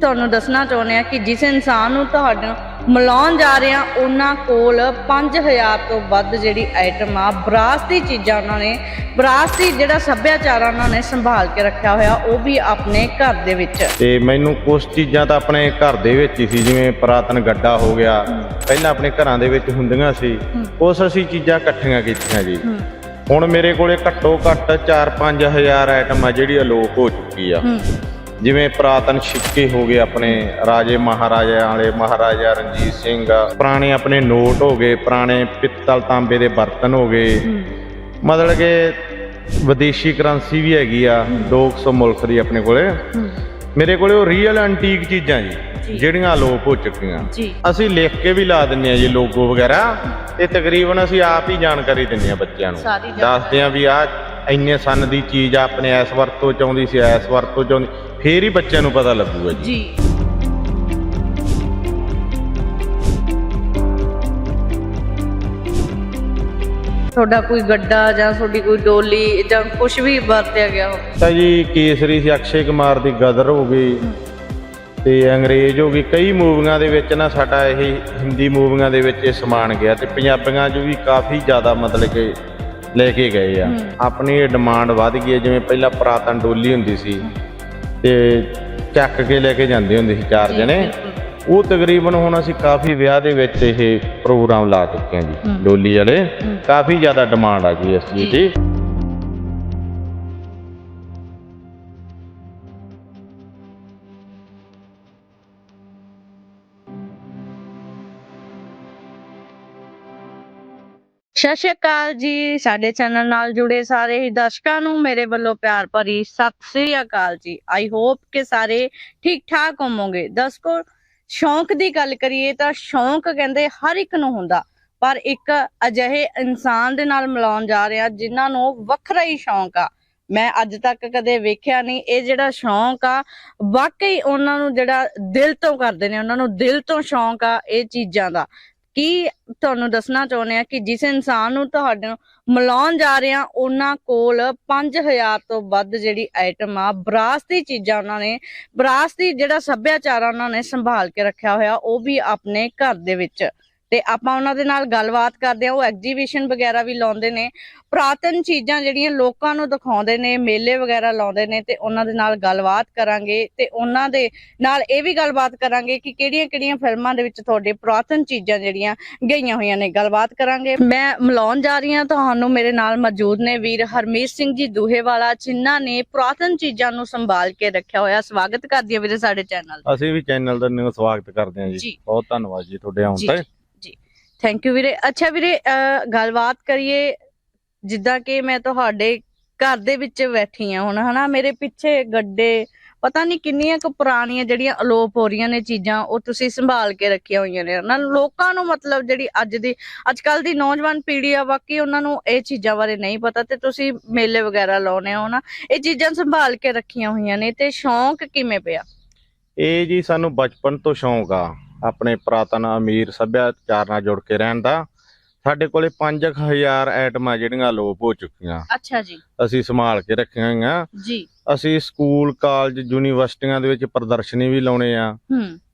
ਤੁਹਾਨੂੰ ਦੱਸਣਾ ਚਾਹੁੰਦੇ ਆ ਕਿ ਜਿਸ ਇਨਸਾਨ ਨੂੰ ਤੁਹਾਡੇ ਮਿਲਾਉਣ ਜਾ ਰਹੇ ਆ ਉਹਨਾਂ ਕੋਲ 5000 ਤੋਂ ਵੱਧ ਜਿਹੜੀ ਆਈਟਮ ਆ ਵਿਰਾਸਤੀ ਚੀਜ਼ਾਂ ਉਹਨਾਂ ਨੇ ਵਿਰਾਸਤੀ ਜਿਹੜਾ ਸੱਭਿਆਚਾਰ ਉਹਨਾਂ ਨੇ ਸੰਭਾਲ ਕੇ ਰੱਖਿਆ ਹੋਇਆ ਉਹ ਵੀ ਆਪਣੇ ਘਰ ਦੇ ਵਿੱਚ। ਤੇ ਮੈਨੂੰ ਕੁਝ ਚੀਜ਼ਾਂ ਤਾਂ ਆਪਣੇ ਘਰ ਦੇ ਵਿੱਚ ਹੀ ਸੀ ਜਿਵੇਂ ਪੁਰਾਤਨ ਗੱਡਾ ਹੋ ਗਿਆ ਪਹਿਲਾਂ ਆਪਣੇ ਘਰਾਂ ਦੇ ਵਿੱਚ ਹੁੰਦੀਆਂ ਸੀ ਉਸ ਅਸੀਂ ਚੀਜ਼ਾਂ ਇਕੱਠੀਆਂ ਕੀਤੀਆਂ ਜੀ। ਹੁਣ ਮੇਰੇ ਕੋਲੇ ਘੱਟੋ ਘੱਟ 4-5000 ਆਈਟਮ ਆ ਜਿਹੜੀ ਅਲੋਪ ਹੋ ਚੁੱਕੀ ਆ। ਜਿਵੇਂ ਪੁਰਾਤਨ ਸਿੱਕੇ ਹੋ ਗਏ ਆਪਣੇ ਰਾਜੇ ਮਹਾਰਾਜਿਆਂ ਵਾਲੇ ਮਹਾਰਾਜਾ ਰਣਜੀਤ ਸਿੰਘ ਪੁਰਾਣੇ ਆਪਣੇ ਨੋਟ ਹੋ ਗਏ ਪੁਰਾਣੇ ਪਿੱਤਲ ਤਾਂਬੇ ਦੇ ਬਰਤਨ ਹੋ ਗਏ। ਮਤਲਬ ਕਿ ਵਿਦੇਸ਼ੀ ਕਰੰਸੀ ਵੀ ਹੈਗੀ ਆ 200 ਮੁਲਕ ਦੀ ਆਪਣੇ ਕੋਲੇ। ਮੇਰੇ ਕੋਲੇ ਉਹ ਰੀਅਲ ਐਂਟੀਕ ਚੀਜ਼ਾਂ ਜੀ। ਜਿਹੜੀਆਂ ਅਲੋਪ ਹੋ ਚੁੱਕੀਆਂ। ਅਸੀਂ ਲਿਖ ਕੇ ਵੀ ਲਾ ਦਿੰਨੇ ਆ ਜੀ ਲੋਗੋ ਵਗੈਰਾ ਤੇ ਤਕਰੀਬਨ ਅਸੀਂ ਆਪ ਹੀ ਜਾਣਕਾਰੀ ਦਿੰਨੇ ਆ ਬੱਚਿਆਂ ਨੂੰ। ਦੱਸਦੇ ਆ ਵੀ ਆ ਇੰਨੇ ਸਨ ਦੀ ਚੀਜ਼ ਆ ਆਪਣੇ ਇਸ ਵਰਤੋਂ ਚ ਆਉਂਦੀ ਸੀ ਇਸ ਵਰਤੋਂ ਚ ਆਉਂਦੀ। ਫੇਰ ਹੀ ਬੱਚਿਆਂ ਨੂੰ ਪਤਾ ਲੱਗੂਗਾ ਜੀ। ਜੀ। ਤੁਹਾਡਾ ਕੋਈ ਗੱਡਾ ਜਾਂ ਤੁਹਾਡੀ ਕੋਈ ਡੋਲੀ ਜਾਂ ਕੁਝ ਵੀ ਵਰਤਿਆ ਗਿਆ ਹੋ ਤਾਂ ਜੀ ਕੇਸਰੀ ਸੀ ਅਕਸ਼ੇ ਕੁਮਾਰ ਦੀ ਗਦਰ ਹੋ ਗਈ। ਤੇ ਅੰਗਰੇਜ਼ ਹੋ ਗਈ। ਕਈ ਮੂਵੀਆਂ ਦੇ ਵਿੱਚ ਨਾ ਸਾਡਾ ਇਹ ਹਿੰਦੀ ਮੂਵੀਆਂ ਦੇ ਵਿੱਚ ਇਹ ਸਮਾਨ ਗਿਆ ਤੇ ਪੰਜਾਬੀਆਂ 'ਚ ਵੀ ਕਾਫੀ ਜ਼ਿਆਦਾ ਮਤਲਬ ਕਿ ਲੈ ਕੇ ਗਏ ਆ। ਆਪਣੀ ਡਿਮਾਂਡ ਵੱਧ ਗਈ ਹੈ। ਜਿਵੇਂ ਪਹਿਲਾਂ ਪੁਰਾਤਨ ਡੋਲੀ ਹੁੰਦੀ ਸੀ। ਤੇ ਚੱਕ ਕੇ ਲੈ ਕੇ ਜਾਂਦੇ ਹੁੰਦੇ ਸੀ ਚਾਰ ਜਣੇ। ਉਹ ਤਕਰੀਬਨ ਹੁਣ ਅਸੀਂ ਕਾਫੀ ਵਿਆਹ ਦੇ ਵਿੱਚ ਇਹ ਪ੍ਰੋਗਰਾਮ ਲਾ ਚੁੱਕੇ ਹਾਂ ਜੀ। ਡੋਲੀ ਵਾਲੇ। ਕਾਫੀ ਜ਼ਿਆਦਾ ਡਿਮਾਂਡ ਆ ਗਈ ਇਸ ਚੀਜ਼ ਜੀ। ਦੀ ਸਤਿ ਸ਼੍ਰੀ ਅਕਾਲ ਜੀ, ਸਾਡੇ ਚੈਨਲ ਨਾਲ ਜੁੜੇ ਸਾਰੇ ਹੀ ਦਰਸ਼ਕਾਂ ਨੂੰ, ਮੇਰੇ ਵੱਲੋਂ ਪਿਆਰ ਭਰੀ ਸਤਿ ਸ੍ਰੀ ਅਕਾਲ ਜੀ। ਆਈ ਹੋਪ ਕਿ ਸਾਰੇ ਠੀਕ ਠਾਕ ਹੋਵੋਗੇ। ਦਰਸ਼ਕੋ, ਸ਼ੌਂਕ ਦੀ ਗੱਲ ਕਰੀਏ ਤਾਂ ਸ਼ੌਂਕ ਕਹਿੰਦੇ ਹਰ ਇੱਕ ਨੂੰ ਹੁੰਦਾ, ਪਰ ਇੱਕ ਅਜਿਹੇ ਇਨਸਾਨ ਦੇ ਨਾਲ ਮਿਲਾਉਣ ਜਾ ਰਿਹਾ ਹਾਂ ਜਿਨ੍ਹਾਂ ਨੂੰ ਵੱਖਰਾ ਹੀ ਸ਼ੌਂਕ ਆ। ਮੈਂ ਅੱਜ ਤੱਕ ਕਦੇ ਵੇਖਿਆ ਨਹੀਂ, ਇਹ ਜਿਹੜਾ ਸ਼ੌਂਕ ਆ, ਵਾਕਈ ਉਹਨਾਂ ਨੂੰ ਜਿਹੜਾ ਦਿਲ ਤੋਂ ਕਰਦੇ ਨੇ, ਉਹਨਾਂ ਨੂੰ ਦਿਲ ਤੋਂ ਸ਼ੌਂਕ ਆ ਇਹ ਚੀਜ਼ਾਂ ਦਾ। ਕੀ ਤੁਹਾਨੂੰ ਦੱਸਣਾ ਚਾਹੁੰਦੇ ਆ ਕਿ ਜਿਸ ਇਨਸਾਨ ਨੂੰ ਤੁਹਾਡੇ ਨਾਲ ਮਿਲਾਉਣ ਜਾ ਰਹੇ ਆ, ਉਹਨਾਂ ਕੋਲ 5000 ਤੋਂ ਵੱਧ ਜਿਹੜੀ ਆਈਟਮ ਆ, ਵਿਰਾਸਤੀ ਚੀਜ਼ਾਂ ਉਹਨਾਂ ਨੇ, ਵਿਰਾਸਤੀ ਜਿਹੜਾ ਸੱਭਿਆਚਾਰ ਆ ਉਹਨਾਂ ਨੇ ਸੰਭਾਲ ਕੇ ਰੱਖਿਆ ਹੋਇਆ, ਉਹ ਵੀ ਆਪਣੇ ਘਰ ਦੇ ਵਿੱਚ। ਤੇ ਆਪਾਂ ਉਹਨਾਂ ਦੇ ਨਾਲ ਗੱਲਬਾਤ ਕਰਦੇ ਆ ਉਹ ਐਗਜੀਬਿਸ਼ਨ ਵਗੈਰਾ ਵੀ ਲਾਉਂਦੇ ਨੇ। ਪੁਰਾਤਨ ਚੀਜ਼ਾਂ ਜਿਹੜੀਆਂ ਲੋਕਾਂ ਨੂੰ ਦਿਖਾਉਂਦੇ ਨੇ ਮੇਲੇ ਵਗੈਰਾ ਲਾਉਂਦੇ ਨੇ ਤੇ ਉਹਨਾਂ ਦੇ ਨਾਲ ਗੱਲਬਾਤ ਕਰਾਂਗੇ ਤੇ ਉਹਨਾਂ ਦੇ ਨਾਲ ਇਹ ਵੀ ਗੱਲਬਾਤ ਕਰਾਂਗੇ ਕਿ ਕਿਹੜੀਆਂ-ਕਿਹੜੀਆਂ ਫਿਲਮਾਂ ਦੇ ਵਿੱਚ ਤੁਹਾਡੇ ਪੁਰਾਤਨ ਚੀਜ਼ਾਂ ਜਿਹੜੀਆਂ ਗਈਆਂ ਹੋਈਆਂ ਨੇ। ਗੱਲਬਾਤ ਕਰਾਂਗੇ। ਮੈਂ ਮਿਲਾਉਣ ਜਾ ਰਹੀ ਹਾਂ ਤੁਹਾਨੂੰ ਮੇਰੇ ਨਾਲ ਮੌਜੂਦ ਨੇ ਵੀਰ ਹਰਮੀਤ ਸਿੰਘ ਜੀ ਦੂਹੇਵਾਲਾ ਜਿਨ੍ਹਾਂ ਨੇ ਪੁਰਾਤਨ ਚੀਜ਼ਾਂ ਨੂੰ ਸੰਭਾਲ ਕੇ ਰੱਖਿਆ ਹੋਇਆ। ਸਵਾਗਤ ਕਰਦੀ ਹਾਂ ਵੀਰੇ ਸਾਡੇ ਚੈਨਲ ਅਸੀਂ ਵੀ ਚੈਨਲ ਦਾ ਨੂੰ ਸਵਾਗਤ ਕਰਦੇ ਹਾਂ ਜੀ। ਬਹੁਤ ਧੰਨਵਾਦ ਜੀ ਤੁਹਾਡੇ ਆਉਣ ਤੇ। ਥੈਂਕ ਯੂ ਵੀਰੇ। ਅੱਛਾ ਵੀਰੇ ਗੱਲਬਾਤ ਕਰੀਏ, ਜਿੱਦਾਂ ਕਿ ਮੈਂ ਤੁਹਾਡੇ ਘਰ ਦੇ ਵਿੱਚ ਬੈਠੀ ਆ ਹੁਣ, ਹਨਾ? ਮੇਰੇ ਪਿੱਛੇ ਗੱਡੇ, ਪਤਾ ਨਹੀਂ ਕਿੰਨੀਆਂ ਕੁ ਪੁਰਾਣੀਆਂ ਜਿਹੜੀਆਂ ਅਲੋਪ ਹੋ ਰਹੀਆਂ ਨੇ ਚੀਜ਼ਾਂ, ਉਹ ਤੁਸੀਂ ਸੰਭਾਲ ਕੇ ਰੱਖੀਆਂ ਹੋਈਆਂ ਨੇ ਨਾ ਲੋਕਾਂ ਨੂੰ ਮਤਲਬ ਜਿਹੜੀ ਅੱਜ ਦੀ ਅੱਜ ਕੱਲ ਦੀ ਨੌਜਵਾਨ ਪੀੜ੍ਹੀ ਆ ਬਾਕੀ ਉਹਨਾਂ ਨੂੰ ਇਹ ਚੀਜ਼ਾਂ ਬਾਰੇ ਨਹੀਂ ਪਤਾ ਤੇ ਤੁਸੀਂ ਮੇਲੇ ਵਗੈਰਾ ਲਾਉਨੇ ਹੋ ਨਾ ਇਹ ਚੀਜ਼ਾਂ ਸੰਭਾਲ ਕੇ ਰੱਖੀਆਂ ਹੋਈਆਂ ਨੇ ਤੇ ਸ਼ੌਂਕ ਕਿਵੇਂ ਪਿਆ? ਇਹ ਜੀ ਸਾਨੂੰ ਬਚਪਨ ਤੋਂ ਸ਼ੌਂਕ ਆ। ਆਪਣੇ ਪੁਰਾਤਨ ਅਮੀਰ ਸੱਭਿਆਚਾਰ ਨਾਲ ਜੁੜ ਕੇ ਰਹਿਣ ਦਾ। ਸਾਡੇ ਕੋਲੇ 5000 ਆਈਟਮਾਂ ਜਿਹੜੀਆਂ ਲੋਪ ਹੋ ਚੁੱਕੀਆਂ। ਅੱਛਾ ਜੀ। ਅਸੀਂ ਸੰਭਾਲ ਕੇ ਰੱਖੀਆਂ ਹੋਈਆਂ। ਜੀ। ਅਸੀਂ ਸਕੂਲ ਕਾਲਜ ਯੂਨੀਵਰਸਿਟੀਆਂ ਦੇ ਵਿੱਚ ਪ੍ਰਦਰਸ਼ਨੀ ਵੀ ਲਾਉਣੇ ਆ।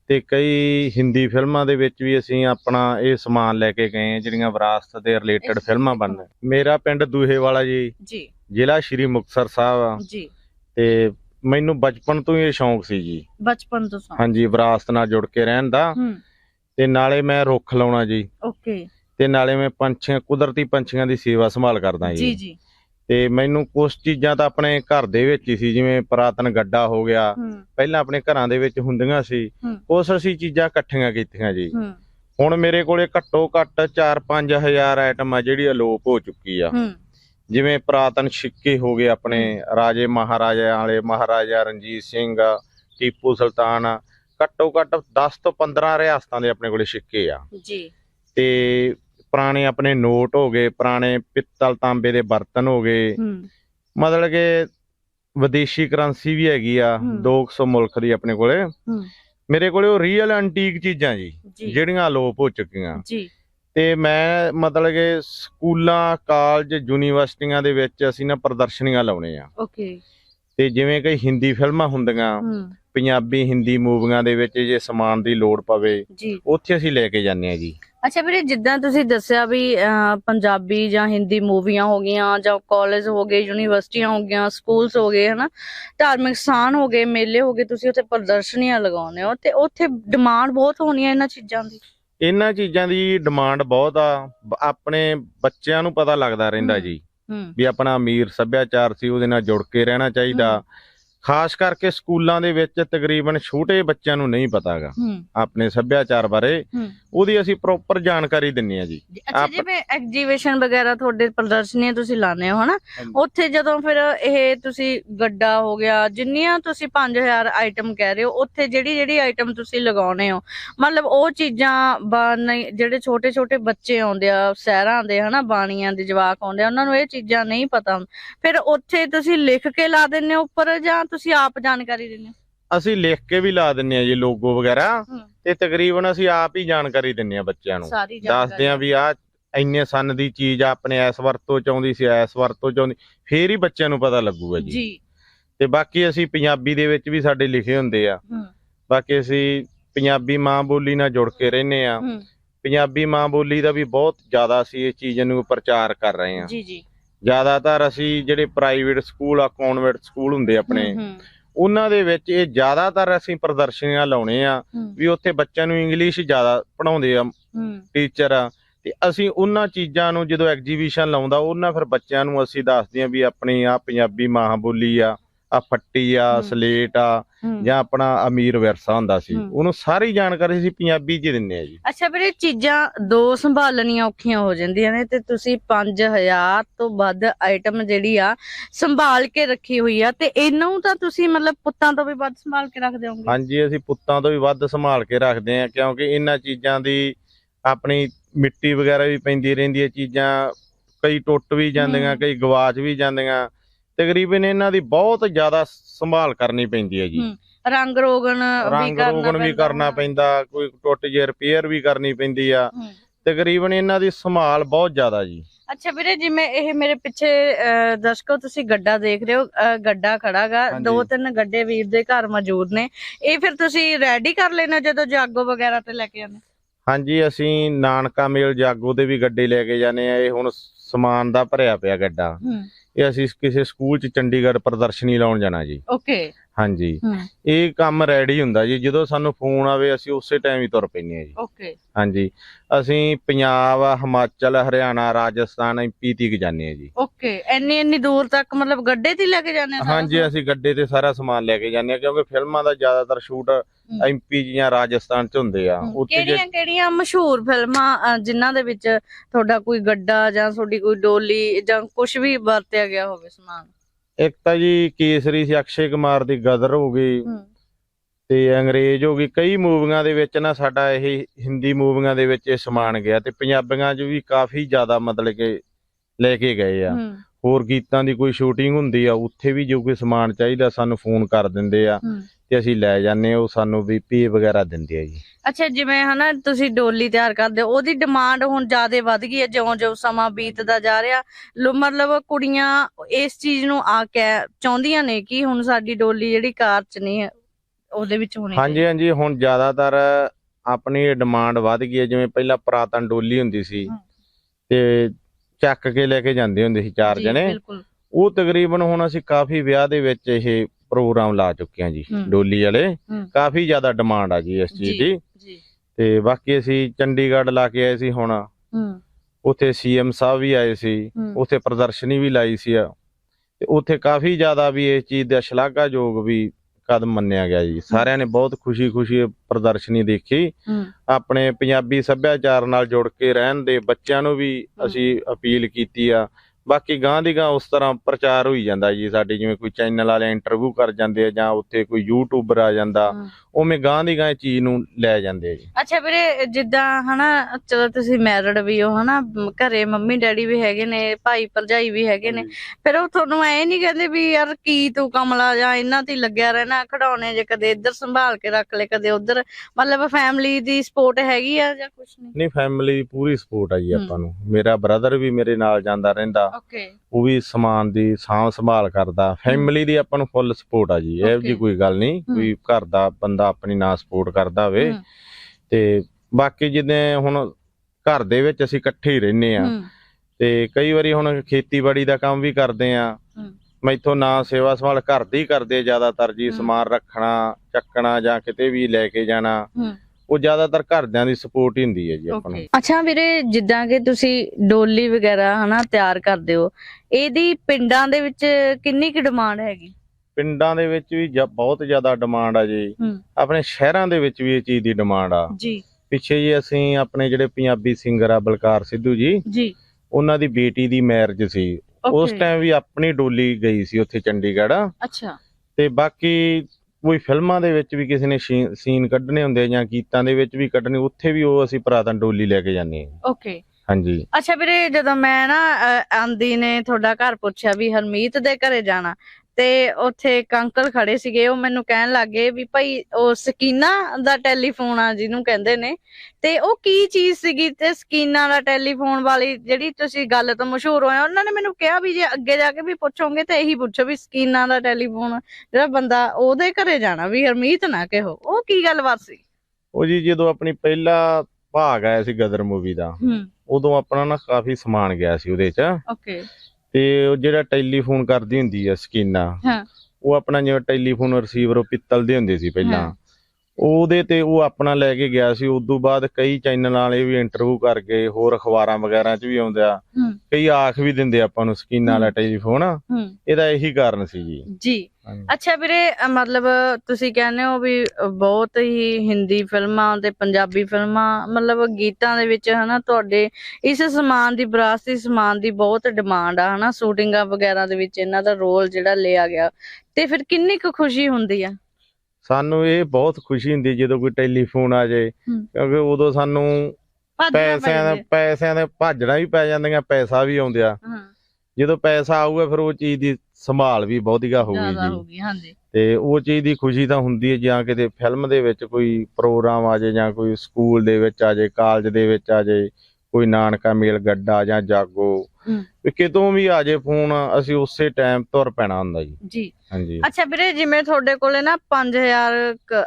ਤੇ ਕਈ ਹਿੰਦੀ ਫਿਲਮਾਂ ਦੇ ਵਿੱਚ ਵੀ ਅਸੀਂ ਆਪਣਾ ਇਹ ਸਮਾਨ ਲੈ ਕੇ ਗਏ ਜਿਹੜੀਆਂ ਵਿਰਾਸਤ ਦੇ ਰਿਲੇਟਡ ਫਿਲਮਾਂ ਬਣਨ। ਮੇਰਾ ਪਿੰਡ ਦੂਹੇਵਾਲਾ ਜੀ। ਜੀ। ਜ਼ਿਲ੍ਹਾ ਸ਼੍ਰੀ ਮੁਕਤਸਰ ਸਾਹਿਬ ਆ। ਜੀ। ਤੇ ਮੈਨੂੰ ਬਚਪਨ ਤੋਂ ਹੀ ਇਹ ਸ਼ੌਂਕ ਸੀ ਜੀ। ਬਚਪਨ ਤੋਂ ਸੌਂ ਹਾਂਜੀ ਵਿਰਾਸਤ ਨਾਲ ਜੁੜ ਕੇ ਰਹਿਣ ਦਾ। ਹੂੰ। ਤੇ ਨਾਲੇ ਮੈਂ ਰੁੱਖ ਲਾਉਣਾ ਜੀ। ਓਕੇ। ਤੇ ਨਾਲੇ ਮੈਂ ਪੰਛੀਆਂ ਕੁਦਰਤੀ ਪੰਛੀਆਂ ਦੀ ਸੇਵਾ ਸੰਭਾਲ ਕਰਦਾ ਜੀ। ਜੀ ਜੀ। ਤੇ ਮੈਨੂੰ ਕੁਝ ਚੀਜ਼ਾਂ ਤਾਂ ਆਪਣੇ ਘਰ ਦੇ ਵਿੱਚ ਹੀ ਸੀ ਜਿਵੇਂ ਪੁਰਾਤਨ ਗੱਡਾ ਹੋ ਗਿਆ। ਹੂੰ। ਪਹਿਲਾਂ ਆਪਣੇ ਘਰਾਂ ਦੇ ਵਿੱਚ ਹੁੰਦੀਆਂ ਸੀ। ਹੂੰ। ਕੁਝ ਅਸੀਂ ਚੀਜ਼ਾਂ ਇਕੱਠੀਆਂ ਕੀਤੀਆਂ ਜੀ। ਹੂੰ। ਹੁਣ ਮੇਰੇ ਕੋਲੇ ਘੱਟੋ ਘੱਟ 4-5000 ਆਈਟਮ ਆ ਜਿਹੜੀ ਅਲੋਪ ਹੋ ਚੁੱਕੀ ਆ। ਹੂੰ। ਜਿਵੇਂ ਪੁਰਾਤਨ ਸਿੱਕੇ ਹੋ ਗਏ ਆਪਣੇ ਰਾਜੇ ਮਹਾਰਾਜਿਆਂ ਵਾਲੇ ਮਹਾਰਾਜਾ ਰਣਜੀਤ ਸਿੰਘ ਟੀਪੂ ਸੁਲਤਾਨ ਘੱਟੋ ਘੱਟ 10 ਤੋਂ 15 ਰਿਆਸਤਾਂ ਦੇ ਆਪਣੇ ਕੋਲੇ ਸਿੱਕੇ ਆ। ਜੀ। ਤੇ ਪੁਰਾਣੇ ਆਪਣੇ ਨੋਟ ਹੋ ਗਏ ਪੁਰਾਣੇ ਪਿੱਤਲ ਤਾਂਬੇ ਦੇ ਬਰਤਨ ਹੋ ਗਏ। ਮਤਲਬ ਕਿ ਵਿਦੇਸ਼ੀ ਕਰੰਸੀ ਵੀ ਹੈਗੀ ਆ ਹੂੰ। 200 ਮੁਲਕ ਦੀ ਆਪਣੇ ਕੋਲੇ। ਮੇਰੇ ਕੋਲੇ ਉਹ ਰੀਅਲ ਐਂਟੀਕ ਚੀਜ਼ਾਂ ਜੀ ਜਿਹੜੀਆਂ ਅਲੋਪ ਹੋ ਚੁੱਕੀਆਂ। ਜੀ। ਤੇ ਮੈਂ ਮਤਲਬ ਕਿ ਸਕੂਲਾਂ ਕਾਲਜ ਯੂਨੀਵਰਸਿਟੀਆਂ ਦੇ ਵਿੱਚ ਅਸੀਂ ਨਾ ਪ੍ਰਦਰਸ਼ਨੀਆਂ ਲਾਉਣੇ ਆ। ਓਕੇ ਤੇ ਜਿਵੇਂ ਕਈ ਹਿੰਦੀ ਫਿਲਮਾਂ ਹੁੰਦੀਆਂ ਪੰਜਾਬੀ ਹਿੰਦੀ ਮੂਵੀਆਂ ਦੇ ਵਿੱਚ ਜੇ ਸਮਾਨ ਦੀ ਲੋੜ ਪਵੇ ਉੱਥੇ ਅਸੀਂ ਲੈ ਕੇ ਜਾਂਦੇ ਆ ਜੀ। ਅੱਛਾ ਵੀਰੇ ਜਿੱਦਾਂ ਤੁਸੀਂ ਦੱਸਿਆ ਵੀ ਪੰਜਾਬੀ ਜਾਂ ਹਿੰਦੀ ਮੂਵੀਆਂ ਹੋ ਗਈਆਂ ਜਾਂ ਕਾਲਜ ਹੋ ਗਏ ਯੂਨੀਵਰਸਿਟੀਆਂ ਹੋ ਗਈਆਂ ਸਕੂਲਸ ਹੋ ਗਏ ਹਨਾ? ਧਾਰਮਿਕ ਸਥਾਨ ਹੋ ਗਏ ਮੇਲੇ ਹੋ ਗਏ ਤੁਸੀਂ ਉੱਥੇ ਪ੍ਰਦਰਸ਼ਨੀਆਂ ਲਗਾਉਂਦੇ ਹੋ ਤੇ ਉੱਥੇ ਡਿਮਾਂਡ ਬਹੁਤ ਹੋਣੀ ਹੈ ਇਹਨਾਂ ਚੀਜ਼ਾਂ ਦੀ। ਇਹਨਾਂ ਚੀਜ਼ਾਂ ਦੀ ਡਿਮਾਂਡ ਬਹੁਤ ਆ। ਬ- ਆਪਣੇ ਬੱਚਿਆਂ ਨੂੰ ਪਤਾ ਲੱਗਦਾ ਰਹਿੰਦਾ। ਜੀ। ਹੂੰ। ਵੀ ਆਪਣਾ ਅਮੀਰ ਸੱਭਿਆਚਾਰ ਸੀ ਉਹਦੇ ਨਾਲ ਜੁੜ ਕੇ ਰਹਿਣਾ ਚਾਹੀਦਾ। ਖਾਸ ਕਰਕੇ ਸਕੂਲਾਂ ਦੇ ਵਿੱਚ ਤਕਰੀਬਨ ਛੋਟੇ ਬੱਚਿਆਂ ਨੂੰ ਨਹੀਂ ਪਤਾਗਾ ਆਪਣੇ ਸੱਭਿਆਚਾਰ ਬਾਰੇ। ਉਹਦੀ ਅਸੀਂ ਪ੍ਰੋਪਰ ਜਾਣਕਾਰੀ ਦਿੰਨੇ ਆ ਜੀ। ਅੱਛਾ ਜਿਵੇਂ ਐਗਜੀਬਿਸ਼ਨ ਵਗੈਰਾ ਤੁਹਾਡੇ ਪ੍ਰਦਰਸ਼ਨੀਆਂ ਤੁਸੀਂ ਲਾਉਂਦੇ ਹੋ ਹਨਾ। ਉੱਥੇ ਜਦੋਂ ਫਿਰ ਇਹ ਤੁਸੀਂ ਗੱਡਾ ਹੋ ਗਿਆ ਜਿੰਨੀਆਂ ਤੁਸੀਂ 5000 ਆਈਟਮ ਕਹਿ ਰਹੇ ਹੋ ਉੱਥੇ ਜਿਹੜੀ ਜਿਹੜੀ ਆਈਟਮ ਤੁਸੀਂ ਲਗਾਉਨੇ ਹੋ ਮਤਲਬ ਉਹ ਚੀਜ਼ਾਂ ਬਾਣੀ ਜਿਹੜੇ ਛੋਟੇ ਛੋਟੇ ਬੱਚੇ ਆਉਂਦੇ ਆ ਸ਼ਹਿਰਾਂ ਦੇ ਹਨਾ ਬਾਣੀਆਂ ਦੇ ਜਵਾਕ ਆਉਂਦੇ ਆ ਉਹਨਾਂ ਨੂੰ ਇਹ ਚੀਜ਼ਾਂ ਨਹੀਂ ਪਤਾ। ਫਿਰ ਉੱਥੇ ਤੁਸੀਂ ਲਿਖ ਕੇ ਲਾ ਹੋ ਉੱਪਰ ਜਾਂ ਤੁਸੀਂ ਆਪ ਜਾਣਕਾਰੀ ਦਿੰਦੇ ਹੋ? ਅਸੀਂ ਲਿਖ ਕੇ ਵੀ ਲਾ ਦਿੰਨੇ ਆ ਜੀ ਲੋਗੋ ਵਗੈਰਾ। ਤੇ ਤਕਰੀਬਨ ਅਸੀਂ ਆਪ ਹੀ ਜਾਣਕਾਰੀ ਦਿੰਨੇ ਆ ਬੱਚਿਆਂ ਨੂੰ। ਸਾਰੀ ਦੱਸਦੇ ਆ ਵੀ ਆ ਇੰਨੇ ਸੰਨ ਦੀ ਚੀਜ਼ ਆ ਆਪਣੇ ਇਸ ਵਰਤੋਂ ਚ ਆਉਂਦੀ ਸੀ ਇਸ ਵਰਤੋਂ ਚ ਆਉਂਦੀ। ਫੇਰ ਹੀ ਬੱਚਿਆਂ ਨੂੰ ਪਤਾ ਲੱਗੂਗਾ ਜੀ। ਜੀ। ਤੇ ਬਾਕੀ ਅਸੀਂ ਪੰਜਾਬੀ ਦੇ ਵਿੱਚ ਵੀ ਸਾਡੇ ਲਿਖੇ ਹੁੰਦੇ ਆ। ਹੂੰ। ਬਾਕੀ ਅਸੀਂ ਪੰਜਾਬੀ ਮਾਂ ਬੋਲੀ ਨਾਲ ਜੁੜ ਕੇ ਰਹਿੰਦੇ ਆ। ਹੂੰ। ਪੰਜਾਬੀ ਮਾਂ ਬੋਲੀ ਦਾ ਵੀ ਬਹੁਤ ਜ਼ਿਆਦਾ ਅਸੀਂ ਇਸ ਚੀਜ਼ ਨੂੰ ਪ੍ਰਚਾਰ ਕਰ ਰਹੇ ਆ। ਜੀ ਜੀ। ਜ਼ਿਆਦਾਤਰ ਅਸੀਂ ਜਿਹੜੇ ਪ੍ਰਾਈਵੇਟ ਸਕੂਲ ਆ ਕਨਵੈਂਟ ਸਕੂਲ ਹੁੰਦੇ ਆਪਣੇ ਉਹਨਾਂ ਦੇ ਵਿੱਚ ਇਹ ਜ਼ਿਆਦਾਤਰ ਅਸੀਂ ਪ੍ਰਦਰਸ਼ਨੀਆਂ ਲਾਉਣੇ ਆ ਵੀ ਉੱਥੇ ਬੱਚਿਆਂ ਨੂੰ ਇੰਗਲਿਸ਼ ਜ਼ਿਆਦਾ ਪੜਾਉਂਦੇ ਆ ਟੀਚਰ ਆ। ਤੇ ਅਸੀਂ ਉਹਨਾਂ ਚੀਜ਼ਾਂ ਨੂੰ ਜਦੋਂ ਐਗਜੀਬਿਸ਼ਨ ਲਾਉਂਦਾ ਉਹਨਾਂ ਫਿਰ ਬੱਚਿਆਂ ਨੂੰ ਅਸੀਂ ਦੱਸਦੇ ਆ ਵੀ ਆਪਣੀ ਆ ਪੰਜਾਬੀ ਮਾਂ ਬੋਲੀ ਆ ਆ ਫੱਟੀ ਆ। ਸਲੇਟ ਆ ਜਾਂ ਆਪਣਾ ਅਮੀਰ ਵਿਰਸਾ ਹੁੰਦਾ ਸੀ। ਉਹਨੂੰ ਸਾਰੀ ਜਾਣਕਾਰੀ ਅਸੀਂ ਪੰਜਾਬੀ 'ਚ ਦਿੰਨੇ ਆ ਜੀ ਅੱਛਾ ਵੀਰੇ ਚੀਜ਼ਾਂ ਦੋ ਸੰਭਾਲਣੀਆਂ ਔਖੀਆਂ ਹੋ ਜਾਂਦੀਆਂ ਨੇ ਤੇ ਤੁਸੀਂ 5000 ਤੋਂ ਵੱਧ ਆਈਟਮ ਜਿਹੜੀ ਆ ਸੰਭਾਲ ਕੇ ਰੱਖੀ ਹੋਈ ਆ ਤੇ ਇਹਨਾਂ ਤਾਂ ਤੁਸੀਂ ਮਤਲਬ ਪੁੱਤਾਂ ਤੋਂ ਵੀ ਵੱਧ ਸੰਭਾਲ ਕੇ ਰੱਖਦੇ ਹੋਵੋਗੇ ਹਾਂਜੀ ਅਸੀਂ ਪੁੱਤਾਂ ਤੋਂ ਵੀ ਵੱਧ ਸੰਭਾਲ ਕੇ ਰੱਖਦੇ ਆ ਕਿਉਂਕਿ ਇਹਨਾਂ ਚੀਜ਼ਾਂ ਦੀ ਆਪਣੀ ਮਿੱਟੀ ਵਗੈਰਾ ਵੀ ਪੈਂਦੀ ਰਹਿੰਦੀ ਹੈ ਚੀਜ਼ਾਂ ਕਈ ਟੁੱਟ ਵੀ ਜਾਂਦੀਆਂ। ਕਈ ਗਵਾਚ ਵੀ ਜਾਂਦੀਆਂ ਤਕਰੀਬਨ ਇਹਨਾਂ ਦੀ ਬਹੁਤ ਜ਼ਿਆਦਾ ਸੰਭਾਲ ਕਰਨੀ ਪੈਂਦੀ ਹੈ ਜੀ ਰੰਗ ਰੋਗਨ ਵੀ ਰੰਗ ਕਰਨਾ ਰੋਗਨ ਵੀ ਪੈਂਦਾ ਕਰਨਾ ਹੋਣਾ। ਪੈਂਦਾ ਕੋਈ ਟੁੱਟ ਜੇ ਰਿਪੇਅਰ ਵੀ ਕਰਨੀ ਪੈਂਦੀ ਆ। ਹੂੰ। ਤਕਰੀਬਨ ਇਹਨਾਂ ਦੀ ਸੰਭਾਲ ਬਹੁਤ ਜ਼ਿਆਦਾ ਜੀ। ਅੱਛਾ ਵੀਰੇ ਜਿਵੇਂ ਇਹ ਮੇਰੇ ਪਿੱਛੇ ਅਹ, ਦਰਸ਼ਕੋ ਤੁਸੀਂ ਗੱਡਾ ਦੇਖ ਰਹੇ ਹੋ ਅਹ, ਗੱਡਾ ਖੜਾਗਾ ਹਾਂਜੀ। ਦੋ ਤਿੰਨ ਗੱਡੇ ਵੀਰ ਦੇ ਘਰ ਮੌਜੂਦ ਨੇ। ਇਹ ਫਿਰ ਤੁਸੀਂ ਰੈਡੀ ਕਰ ਲੈਣਾ ਜਦੋਂ ਜਾਗੋ ਵਗੈਰਾ ਤੇ ਲੈ ਕੇ ਆਉਂਦੇ? ਹਾਂਜੀ ਅਸੀਂ ਨਾਨਕਾ ਮੇਲ ਜਾਗੋ ਦੇ ਵੀ ਗੱਡੇ ਲੈ ਕੇ ਜਾਂਦੇ ਆ। ਇਹ ਹੁਣ ਸਮਾਨ ਦਾ ਭਰਿਆ ਪਿਆ ਗੱਡਾ। ਹੂੰ। ਇਹ ਅਸੀਂ ਕਿਸੇ ਸਕੂਲ 'ਚ ਚੰਡੀਗੜ੍ਹ ਪ੍ਰਦਰਸ਼ਨੀ ਲਾਉਣ ਜਾਣਾ ਜੀ। ਓਕੇ ਹਾਂਜੀ। ਹੂੰ। ਇਹ ਕੰਮ ਰੈਡੀ ਹੁੰਦਾ ਜੀ ਜਦੋਂ ਸਾਨੂੰ ਫੋਨ ਆਵੇ ਅਸੀਂ ਉਸੇ ਟਾਈਮ ਹੀ ਤੁਰ ਪੈਂਦੇ ਆ ਜੀ। ਓਕੇ ਹਾਂਜੀ। ਅਸੀਂ ਪੰਜਾਬ ਹਿਮਾਚਲ ਹਰਿਆਣਾ ਰਾਜਸਥਾਨ ਐਮਪੀ ਤੱਕ ਜਾਂਦੇ ਆ ਜੀ। ਓਕੇ ਇੰਨੀ ਇੰਨੀ ਦੂਰ ਤੱਕ ਮਤਲਬ ਗੱਡੇ ਤੇ ਹੀ ਲੈ ਕੇ ਜਾਂਦੇ ਆ ਸਾਰਾ ਹਾਂਜੀ ਸਮਾਨ? ਅਸੀਂ ਗੱਡੇ ਤੇ ਸਾਰਾ ਸਮਾਨ ਲੈ ਕੇ ਜਾਂਦੇ ਆ ਕਿਉਂਕਿ ਫਿਲਮਾਂ ਦਾ ਜ਼ਿਆਦਾਤਰ ਸ਼ੂਟ ਐਮਪੀ ਜਾਂ ਰਾਜਸਥਾਨ 'ਚ ਹੁੰਦੇ ਆ। ਹਮ, ਉੱਥੇ ਜੇ ਕਿਹੜੀਆਂ ਕਿਹੜੀਆਂ ਮਸ਼ਹੂਰ ਫਿਲਮਾਂ ਜਿਨ੍ਹਾਂ ਦੇ ਵਿੱਚ ਤੁਹਾਡਾ ਕੋਈ ਗੱਡਾ ਜਾਂ ਤੁਹਾਡੀ ਕੋਈ ਡੋਲੀ ਜਾਂ ਕੁਝ ਵੀ ਵਰਤਿਆ ਗਿਆ ਹੋਵੇ ਸਮਾਨ? ਇੱਕ ਤਾਂ ਜੀ ਕੇਸਰੀ ਸੀ ਅਕਸ਼ੇ ਕੁਮਾਰ ਦੀ ਗਦਰ ਹੋ ਗਈ। ਤੇ ਅੰਗਰੇਜ਼ ਹੋ ਗਈ। ਕਈ ਮੂਵੀਆਂ ਦੇ ਵਿੱਚ ਨਾ ਸਾਡਾ ਇਹ ਹਿੰਦੀ ਮੂਵੀਆਂ ਦੇ ਵਿੱਚ ਇਹ ਸਮਾਨ ਗਿਆ ਤੇ ਪੰਜਾਬੀਆਂ 'ਚ ਵੀ ਕਾਫੀ ਜ਼ਿਆਦਾ ਮਤਲਬ ਕਿ ਲੈ ਕੇ ਗਏ ਆ। ਹੋਰ ਗੀਤਾਂ ਦੀ ਕੋਈ ਸ਼ੂਟਿੰਗ ਹੁੰਦੀ ਆ ਉੱਥੇ ਵੀ ਜੋ ਕੋਈ ਸਮਾਨ ਚਾਹੀਦਾ ਸਾਨੂੰ ਫੋਨ ਕਰ ਦਿੰਦੇ ਆ। ਤੇ ਅਸੀਂ ਲੈ ਜਾਂਦੇ ਉਹ ਸਾਨੂੰ ਵੀਪੀ ਵਗੈਰਾ ਦਿੰਦੇ ਆ ਜੀ। ਅੱਛਾ ਜਿਵੇਂ ਹਨਾ ਤੁਸੀਂ ਡੋਲੀ ਤਿਆਰ ਕਰਦੇ ਹੋ ਉਹਦੀ ਡਿਮਾਂਡ ਹੁਣ ਜ਼ਿਆਦਾ ਵੱਧ ਗਈ ਹੈ ਜਿਉਂ-ਜਿਉਂ ਸਮਾਂ ਬੀਤਦਾ ਜਾ ਰਿਹਾ। ਲੋ ਮਤਲਬ ਕੁੜੀਆਂ ਇਸ ਚੀਜ਼ ਨੂੰ ਆ ਕੇ ਚਾਹੁੰਦੀਆਂ ਨੇ ਕਿ ਹੁਣ ਸਾਡੀ ਡੋਲੀ ਜਿਹੜੀ ਕਾਰ ਚ ਨਹੀਂ ਹੈ ਉਹਦੇ ਵਿੱਚ ਹੋਣੀ ਹਾਂਜੀ ਹਾਂਜੀ ਹੁਣ ਜ਼ਿਆਦਾਤਰ ਆਪਣੀ ਡਿਮਾਂਡ ਵੱਧ ਗਈ ਹੈ ਜਿਵੇਂ ਪਹਿਲਾਂ ਪੁਰਾਤਨ ਡੋਲੀ ਹੁੰਦੀ ਸੀ। ਤੇ ਚੱਕ ਕੇ ਲੈ ਕੇ ਜਾਂਦੇ ਹੁੰਦੇ ਸੀ ਚਾਰ ਜੀ, ਜਣੇ। ਬਿਲਕੁਲ। ਉਹ ਤਕਰੀਬਨ ਹੁਣ ਅਸੀਂ ਕਾਫੀ ਵਿਆਹ ਦੇ ਵਿੱਚ ਇਹ ਪ੍ਰੋਗਰਾਮ ਲਾ ਚੁੱਕੇ ਹਾਂ ਜੀ। ਡੋਲੀ ਵਾਲੇ। ਕਾਫੀ ਜ਼ਿਆਦਾ ਡਿਮਾਂਡ ਆ ਜੀ ਇਸ ਚੀਜ਼। ਦੀ। ਜੀ। ਤੇ ਬਾਕੀ ਅਸੀਂ ਚੰਡੀਗੜ੍ਹ ਲਾ ਕੇ ਆਏ ਸੀ ਹੁਣ। ਹੂੰ। ਉੱਥੇ ਸੀਐਮ ਸਾਹਿਬ ਵੀ ਆਏ ਸੀ। ਹੂੰ। ਉੱਥੇ ਪ੍ਰਦਰਸ਼ਨੀ ਵੀ ਲਾਈ ਸੀ ਆ। ਤੇ ਉੱਥੇ ਕਾਫੀ ਜ਼ਿਆਦਾ ਵੀ ਇਸ ਚੀਜ਼ ਦਾ ਸ਼ਲਾਘਾਯੋਗ ਵੀ ਕਦਮ ਮੰਨਿਆ ਗਿਆ ਜੀ। ਸਾਰਿਆਂ ਨੇ ਬਹੁਤ ਖੁਸ਼ੀ-ਖੁਸ਼ੀ ਇਹ ਪ੍ਰਦਰਸ਼ਨੀ ਦੇਖੀ। ਹੂੰ। ਆਪਣੇ ਪੰਜਾਬੀ ਸੱਭਿਆਚਾਰ ਨਾਲ ਜੁੜ ਕੇ ਰਹਿਣ ਦੇ ਬੱਚਿਆਂ ਨੂੰ ਵੀ। ਅਸੀਂ ਅਪੀਲ ਕੀਤੀ ਆ ਬਾਕੀ ਗਾਂ ਦੀ ਗਾਂ ਉਸ ਤਰ੍ਹਾਂ ਪ੍ਰਚਾਰ ਹੋਈ ਜਾਂਦਾ ਜੀ ਸਾਡੇ ਜਿਵੇਂ ਕੋਈ ਚੈਨਲ ਵਾਲੇ ਇੰਟਰਵਿਊ ਕਰ ਜਾਂਦੇ ਆ ਜਾਂ ਉੱਥੇ ਕੋਈ ਯੂਟਿਊਬਰ ਆ ਜਾਂਦਾ। ਉਵੇਂ ਗਾਂ ਦੀ ਗਾਂ ਚੀਜ਼ ਨੂੰ ਲੈ ਜਾਂਦੇ ਆ ਜੀ। ਅੱਛਾ ਵੀਰੇ ਜਿੱਦਾਂ ਹਨਾ ਚਲੋ ਤੁਸੀਂ ਮੈਰਿਡ ਵੀ ਹੋ ਹਨਾ ਘਰੇ ਮੰਮੀ ਡੈਡੀ ਵੀ ਹੈਗੇ ਨੇ ਭਾਈ ਭਰਜਾਈ ਵੀ ਹੈਗੇ ਨੇ ਫਿਰ ਉਹ ਤੁਹਾਨੂੰ ਐ ਨਹੀਂ ਕਹਿੰਦੇ ਵੀ ਯਾਰ ਕੀ ਤੂੰ ਕਮਲਾ ਜਾਂ ਇਹਨਾਂ ਤੇ ਲੱਗਿਆ ਰਹਿਣਾ ਖਿਡੌਣੇ ਜੇ ਕਦੇ ਇੱਧਰ ਸੰਭਾਲ ਕੇ ਰੱਖ ਲੈ ਕਦੇ ਉੱਧਰ ਮਤਲਬ ਫੈਮਿਲੀ ਦੀ ਸਪੋਰਟ ਹੈਗੀ ਆ ਜਾਂ ਕੁਝ ਨਹੀਂ? ਨਹੀਂ ਫੈਮਿਲੀ ਪੂਰੀ ਸਪੋਰਟ ਆ ਜੀ। ਆਪਾਂ ਨੂੰ। ਮੇਰਾ ਬ੍ਰਦਰ ਵੀ ਮੇਰੇ ਨਾਲ ਜਾਂਦਾ ਰਹਿੰਦਾ। ਓਕੇ। ਉਹ ਵੀ ਸਮਾਨ ਦੀ ਸਾਂਭ ਸੰਭਾਲ ਕਰਦਾ। ਫੈਮਿਲੀ ਦੀ ਆਪਾਂ ਨੂੰ ਫੁੱਲ ਸਪੋਰਟ ਆ ਜੀ ਇਹ ਜੀ. ਕੋਈ ਗੱਲ ਨਹੀਂ। ਕੋਈ ਘਰ ਦਾ ਬੰਦਾ ਆਪਣੀ ਨਾ ਸਪੋਰਟ ਕਰਦਾ ਹੋਵੇ ਤੇ ਬਾਕੀ ਜਿੱਦਾਂ ਹੁਣ ਘਰ ਦੇ ਵਿੱਚ ਅਸੀਂ ਇਕੱਠੇ ਹੀ ਰਹਿੰਦੇ ਆ। ਤੇ ਕਈ ਵਾਰੀ ਹੁਣ ਖੇਤੀਬਾੜੀ ਦਾ ਕੰਮ ਵੀ ਕਰਦੇ ਆ। ਮੈਥੋਂ ਨਾ ਸੇਵਾ ਸੰਭਾਲ ਘਰ ਦੀ ਕਰਦੇ ਜ਼ਿਆਦਾਤਰ ਜੀ। ਸਮਾਨ ਰੱਖਣਾ ਚੱਕਣਾ ਜਾਂ ਕਿਤੇ ਵੀ ਲੈ ਕੇ ਜਾਣਾ। ਉਹ ਜ਼ਿਆਦਾਤਰ ਘਰਦਿਆਂ ਦੀ ਸਪੋਰਟ ਹੀ ਹੁੰਦੀ ਹੈ ਜੀ ਆਪਾਂ ਨੂੰ। ਅੱਛਾ ਵੀਰੇ ਜਿੱਦਾਂ ਕਿ ਤੁਸੀਂ ਡੋਲੀ ਵਗੈਰਾ ਹਨਾ ਤਿਆਰ ਕਰਦੇ ਹੋ ਇਹਦੀ ਪਿੰਡਾਂ ਦੇ ਵਿੱਚ ਕਿੰਨੀ ਕੁ ਡਿਮਾਂਡ ਹੈਗੀ? ਪਿੰਡਾਂ ਦੇ ਵਿੱਚ ਵੀ ਬਹੁਤ ਜ਼ਿਆਦਾ ਡਿਮਾਂਡ ਆ ਜੀ। ਆਪਣੇ ਸ਼ਹਿਰਾਂ ਦੇ ਵਿੱਚ ਵੀ ਇਹ ਚੀਜ਼ ਦੀ ਡਿਮਾਂਡ ਆ। ਜੀ। ਪਿੱਛੇ ਜੀ ਅਸੀਂ ਆਪਣੇ ਜਿਹੜੇ ਪੰਜਾਬੀ ਸਿੰਗਰ ਆ ਬਲਕਾਰ ਸਿੱਧੂ ਜੀ ਜੀ। ਉਹਨਾਂ ਦੀ ਬੇਟੀ ਦੀ ਮੈਰਿਜ ਸੀ। ਉਸ ਟਾਈਮ ਵੀ ਆਪਣੀ ਡੋਲੀ ਗਈ ਸੀ ਉੱਥੇ ਚੰਡੀਗੜ੍ਹ। ਅੱਛਾ। ਤੇ ਬਾਕੀ ਕੋਈ ਫਿਲਮਾਂ ਦੇ ਵਿੱਚ ਵੀ ਕਿਸੇ ਨੇ ਸੀਨ ਕੱਢਣੇ ਹੁੰਦੇ ਆ ਜਾਂ ਗੀਤਾਂ ਦੇ ਵਿੱਚ ਵੀ ਕੱਢਣੇ ਉੱਥੇ ਵੀ ਉਹ ਅਸੀਂ ਪੁਰਾਤਨ ਡੋਲੀ ਲੈ ਕੇ ਜਾਂਦੇ ਹਾਂ ਓਕੇ। ਹਾਂਜੀ। ਅੱਛਾ ਵੀਰੇ ਜਦੋਂ ਮੈਂ ਨਾ ਆਂਦੀ ਨੇ ਤੁਹਾਡਾ ਘਰ ਪੁੱਛਿਆ ਵੀ ਹਰਮੀਤ ਦੇ ਘਰੇ ਜਾਣਾ ਤੇ ਉੱਥੇ ਇੱਕ ਅੰਕਲ ਖੜੇ ਸੀਗੇ ਉਹ ਮੈਨੂੰ ਕਹਿਣ ਲੱਗੇ ਵੀ ਭਾਈ ਉਹ ਸਕੀਨਾ ਦਾ ਟੈਲੀਫੋਨ ਆ ਜਿਹਨੂੰ ਕਹਿੰਦੇ ਨੇ। ਤੇ ਉਹ ਕੀ ਚੀਜ਼ ਸੀਗੀ ਤੇ ਸਕੀਨਾ ਦਾ ਟੈਲੀਫੋਨ ਵਾਲੀ ਜਿਹੜੀ ਤੁਸੀਂ ਗੱਲ ਤੋਂ ਮਸ਼ਹੂਰ ਹੋਏ ਉਹਨਾਂ ਨੇ ਮੈਨੂੰ ਕਿਹਾ ਵੀ ਜੇ ਅੱਗੇ ਜਾ ਕੇ ਵੀ ਪੁੱਛੋਗੇ ਤੇ ਇਹੀ ਪੁੱਛੋ ਵੀ ਸਕੀਨਾ ਦਾ ਟੈਲੀਫੋਨ ਜਿਹੜਾ ਬੰਦਾ ਉਹਦੇ ਘਰੇ ਜਾਣਾ ਵੀ ਹਰਮੀਤ ਨਾ ਕਿਹੋ। ਉਹ ਕੀ ਗੱਲਬਾਤ ਸੀ? ਉਹ ਜੀ ਜਦੋਂ ਆਪਣੀ ਪਹਿਲਾ ਭਾਗ ਆਇਆ ਸੀ ਗਦਰ ਮੂਵੀ ਦਾ ਉਦੋਂ ਆਪਣਾ ਨਾ ਕਾਫੀ ਸਮਾਨ ਗਿਆ ਸੀ ਉਹਦੇ 'ਚ। ਓਕੇ। ਤੇ ਉਹ ਜਿਹੜਾ ਟੈਲੀਫੋਨ ਕਰਦੀ ਹੁੰਦੀ ਆ ਸਕੀਨਾ ਹਾਂ ਉਹ ਆਪਣਾ ਜਿਵੇਂ ਟੈਲੀਫੋਨ ਰਿਸੀਵਰ ਉਹ ਪਿੱਤਲ ਦੇ ਹੁੰਦੇ ਸੀ ਪਹਿਲਾਂ। ਉਹਦੇ ਤੇ ਉਹ ਆਪਣਾ ਲੈ ਕੇ ਗਿਆ ਸੀ। ਉਸ ਤੋਂ ਬਾਅਦ ਕਈ ਚੈਨਲ ਵਾਲੇ ਵੀ ਇੰਟਰਵਿਊ ਕਰ ਗਏ ਹੋਰ ਅਖਬਾਰਾਂ ਵਗੈਰਾ 'ਚ ਵੀ ਆਉਂਦੇ ਆ। ਕਈ ਆਖ ਵੀ ਦਿੰਦੇ ਆਪਾਂ ਨੂੰ ਸਕੀਨਾ ਵਾਲਾ ਟੈਲੀਫੋਨ। ਇਹਦਾ ਇਹੀ ਕਾਰਨ ਸੀ ਜੀ। ਜੀ। ਅੱਛਾ ਵੀਰੇ ਮਤਲਬ ਤੁਸੀਂ ਕਹਿੰਦੇ ਹੋ ਵੀ ਬਹੁਤ ਹੀ ਹਿੰਦੀ ਫਿਲਮਾਂ ਤੇ ਪੰਜਾਬੀ ਫਿਲਮਾਂ ਮਤਲਬ ਗੀਤਾਂ ਦੇ ਵਿੱਚ ਹਨਾ ਤੁਹਾਡੇ ਇਸ ਸਮਾਨ ਦੀ ਵਿਰਾਸਤੀ ਸਮਾਨ ਦੀ ਬਹੁਤ ਡਿਮਾਂਡ ਆ ਹਨਾ। ਸ਼ੂਟਿੰਗਾਂ ਵਗੈਰਾ ਦੇ ਵਿੱਚ ਇਹਨਾਂ ਦਾ ਰੋਲ ਜਿਹੜਾ ਲਿਆ ਗਿਆ। ਤੇ ਫਿਰ ਕਿੰਨੀ ਕੁ ਖੁਸ਼ੀ ਹੁੰਦੀ ਆ? ਸਾਨੂੰ ਇਹ ਬਹੁਤ ਖੁਸ਼ੀ ਹੁੰਦੀ ਜਦੋਂ ਕੋਈ ਟੈਲੀਫੋਨ ਆ ਜਾਏ। ਕਿਉਂਕਿ ਉਦੋਂ ਸਾਨੂੰ ਪੈਸਿਆਂ ਦਾ। ਪੈਸਿਆਂ ਦੇ ਭਾਜਣਾ ਵੀ ਪੈ ਜਾਂਦੀਆਂ ਪੈਸਾ ਵੀ ਆਉਂਦਿਆ ਹਾਂ ਜਦੋਂ ਪੈਸਾ ਆਊਗਾ ਫਿਰ ਉਹ ਚੀਜ਼ ਦੀ ਸੰਭਾਲ ਵੀ ਬਹੁਤੀਗਾ ਹੋਊਗੀ ਜੀ ਤੇ ਉਹ ਚੀਜ਼ ਦੀ ਖੁਸ਼ੀ ਤਾਂ ਹੁੰਦੀ ਹੈ ਜਾਂ ਕਿਤੇ ਫਿਲਮ ਦੇ ਵਿੱਚ ਕੋਈ ਪ੍ਰੋਗਰਾਮ ਆ ਜਾਏ ਜਾਂ ਕੋਈ ਸਕੂਲ ਦੇ ਵਿੱਚ ਆ ਜਾਏ ਕਾਲਜ ਦੇ ਵਿੱਚ ਆ ਜਾਏ ਕੋਈ ਨਾਨਕਾ ਮੇਲ ਗੱਡਾ ਜਾਂ ਜਾਗੋ। ਵੀ ਕਿਤੋਂ ਵੀ ਆ ਜਾਏ ਫੋਨ ਅਸੀਂ ਉਸੇ ਟਾਈਮ ਤੁਰ ਪੈਣਾ ਹੁੰਦਾ ਜੀ। ਜੀ। ਹਾਂਜੀ। ਅੱਛਾ ਵੀਰੇ ਜਿਵੇਂ ਤੁਹਾਡੇ ਕੋਲੇ ਨਾ 5000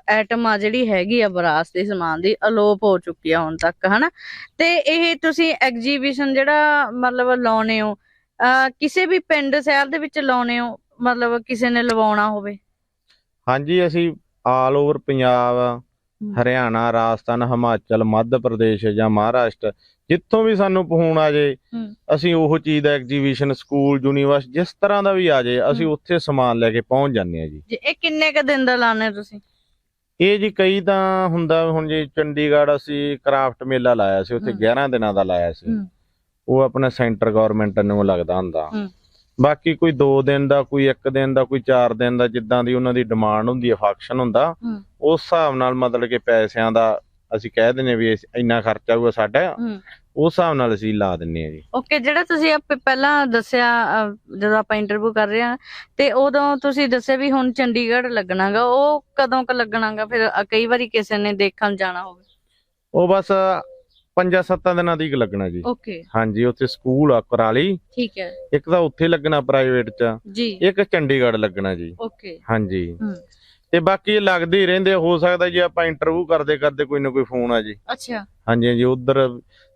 ਐਟਮ ਆ ਜਿਹੜੀ ਹੈਗੀ ਆ ਵਿਰਾਸਤੀ ਸਮਾਨ ਦੀ ਅਲੋਪ ਹੋ ਚੁੱਕੀ ਆ ਹੁਣ ਤੱਕ ਹਨਾ? ਤੇ ਇਹ ਤੁਸੀਂ ਐਗਜੀਬਿਸ਼ਨ ਜਿਹੜਾ ਮਤਲਬ ਲਾਉਨੇ ਹੋ ਕਿਸੇ ਵੀ ਪਿੰਡ ਸ਼ਹਿਰ ਦੇ ਵਿੱਚ ਲਾਉਨੇ ਹੋ ਮਤਲਬ ਕਿਸੇ ਨੇ ਲਵਾਉਣਾ ਹੋਵੇ? ਹਾਂਜੀ ਅਸੀਂ ਆਲ ਓਵਰ ਪੰਜਾਬ ਹਰਿਆਣਾ ਰਾਜਸਥਾਨ ਹਿਮਾਚਲ ਮੱਧ ਪ੍ਰਦੇਸ਼ ਜਾਂ ਮਹਾਰਾਸ਼ਟਰ ਜਿੱਥੋਂ ਵੀ ਸਾਨੂੰ ਫੋਨ ਆ ਹੂੰ। ਅਸੀਂ ਉਹ ਚੀਜ਼ ਦਾ ਐਗਜੀਬਿਸ਼ਨ ਸਕੂਲ ਯੂਨੀਵਰਸਿਟੀ ਜਿਸ ਤਰ੍ਹਾਂ ਦਾ ਵੀ ਆ ਜਾਏ ਅਸੀਂ। ਉੱਥੇ ਸਮਾਨ ਲੈ ਕੇ ਪਹੁੰਚ ਜਾਂਦੇ ਆ ਜੀ ਜੀ ਇਹ ਕਿੰਨੇ ਕ ਦਿਨ ਦਾ ਲਾਣੇ ਤੁਸੀਂ ਇਹ ਜੀ ਕਈ ਤਾਂ ਹੁੰਦਾ ਹੁਣ ਜੀ ਚੰਡੀਗੜ੍ਹ ਅਸੀਂ ਕਰਾਫਟ ਮੇਲਾ ਲਾਇਆ ਸੀ ਉੱਥੇ ਹੂੰ। 11 ਦਿਨਾਂ ਦਾ ਲਾਇਆ ਸੀ। ਉਹ ਆਪਣਾ ਸੈਂਟਰ ਗਵਰਨਮੈਂਟ ਨੂੰ ਲੱਗਦਾ ਹੁੰਦਾ। ਬਾਕੀ ਕੋਈ 2 ਦਿਨ ਦਾ ਕੋਈ 1 ਦਿਨ ਦਾ ਕੋਈ 4 ਦਿਨ ਦਾ ਜਿੱਦਾਂ ਦੀ ਉਹਨਾਂ ਦੀ ਡਿਮਾਂਡ ਹੁੰਦੀ ਹੈ ਫੰਕਸ਼ਨ ਹੁੰਦਾ। ਉਸ ਹਿਸਾਬ ਨਾਲ ਮਤਲਬ ਕਿ ਪੈਸਿਆਂ ਦਾ ਅਸੀਂ ਕਹਿ ਦਿੰਨੇ ਵੀ ਇਸ- ਇੰਨਾ ਖਰਚਾ ਹੋਊਗਾ ਸਾਡਾ ਹੂੰ। ਉਸ ਹਿਸਾਬ ਨਾਲ ਅਸੀਂ ਲਾ ਦਿੰਨੇ ਆ ਜੀ। ਓਕੇ ਜਿਹੜਾ ਤੁਸੀਂ ਆਪੇ ਪਹਿਲਾਂ ਦੱਸਿਆ ਅਹ, ਜਦੋਂ ਆਪਾਂ ਇੰਟਰਵਿਊ ਕਰ ਰਹੇ ਹਾਂ ਤੇ ਉਦੋਂ ਤੁਸੀਂ ਦੱਸਿਆ ਵੀ ਹੁਣ ਚੰਡੀਗੜ੍ਹ ਲੱਗਣਾਗਾ ਉਹ ਕਦੋਂ ਕ ਲੱਗਣਾਗਾ? ਫਿਰ ਅ, ਕਈ ਵਾਰੀ ਕਿਸੇ ਨੇ ਦੇਖਣ ਜਾਣਾ ਹੋਵੇ। ਉਹ ਬਸ 5-7 ਦਿਨਾਂ ਦੀ ਲੱਗਣਾ ਜੀ। ਓਕੇ। ਹਾਂਜੀ ਉੱਥੇ ਸਕੂਲ ਆ ਕੁਰਾਲੀ। ਠੀਕ ਹੈ। ਇੱਕ ਤਾਂ ਉੱਥੇ ਲੱਗਣਾ ਪ੍ਰਾਈਵੇਟ ਚ। ਜੀ। ਇੱਕ ਚੰਡੀਗੜ੍ਹ ਲੱਗਣਾ ਜੀ। ਓਕੇ। ਹਾਂਜੀ। ਹੂੰ। ਤੇ ਬਾਕੀ ਇਹ ਲੱਗਦੇ ਹੀ ਰਹਿੰਦੇ ਆ। ਹੋ ਸਕਦਾ ਜੀ ਆਪਾਂ ਇੰਟਰਵਿਊ ਕਰਦੇ ਕਰਦੇ ਕੋਈ ਨਾ ਕੋਈ ਫੋਨ ਆ ਜੀ। ਅੱਛਾ। ਹਾਂਜੀ ਹਾਂਜੀ ਉਧਰ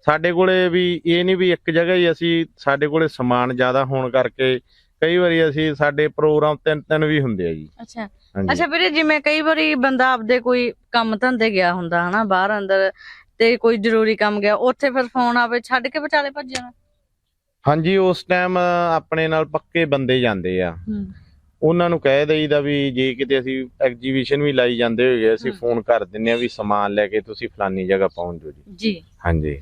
ਸਾਡੇ ਕੋਲੇ ਵੀ ਇਹ ਨਹੀਂ ਵੀ ਇੱਕ ਜਗ੍ਹਾ ਹੀ ਅਸੀਂ ਸਾਡੇ ਕੋਲੇ ਸਮਾਨ ਜ਼ਿਆਦਾ ਹੋਣ ਕਰਕੇ ਕਈ ਵਾਰੀ ਅਸੀਂ ਸਾਡੇ ਪ੍ਰੋਗਰਾਮ ਤਿੰਨ ਤਿੰਨ ਵੀ ਹੁੰਦੇ ਆ ਜੀ। ਅੱਛਾ। ਹਾਂਜੀ। ਅੱਛਾ ਵੀਰੇ ਜਿਵੇਂ ਕਈ ਵਾਰੀ ਬੰਦਾ ਆਪਦੇ ਕੋਈ ਕੰਮ ਧੰਦੇ ਗਿਆ ਹੁੰਦਾ ਹਨਾ ਬਾਹਰ ਅੰਦਰ ਤੇ ਕੋਈ ਜ਼ਰੂਰੀ ਕੰਮ ਗਿਆ ਉੱਥੇ ਫਿਰ ਫੋਨ ਆਵੇ ਛੱਡ ਕੇ ਵਿਚਾਲੇ ਭੱਜ ਜਾਣਾ ਹਾਂਜੀ ਉਸ ਟਾਈਮ ਆਪਣੇ ਨਾਲ ਪੱਕੇ ਬੰਦੇ ਜਾਂਦੇ ਆ। ਹੂੰ। ਉਹਨਾਂ ਨੂੰ ਕਹਿ ਦੇਈਦਾ ਵੀ ਜੇ ਕਿਤੇ ਅਸੀਂ ਐਗਜੀਬਿਸ਼ਨ ਵੀ ਲਾਈ ਜਾਂਦੇ ਹੋਈਏ ਅਸੀਂ। ਫੋਨ ਕਰ ਦਿੰਨੇ ਆ ਵੀ ਸਮਾਨ ਲੈ ਕੇ ਤੁਸੀਂ ਫਲਾਨੀ ਜਗ੍ਹਾ ਪਹੁੰਚ ਜਾਓ ਜੀ। ਜੀ। ਹਾਂਜੀ।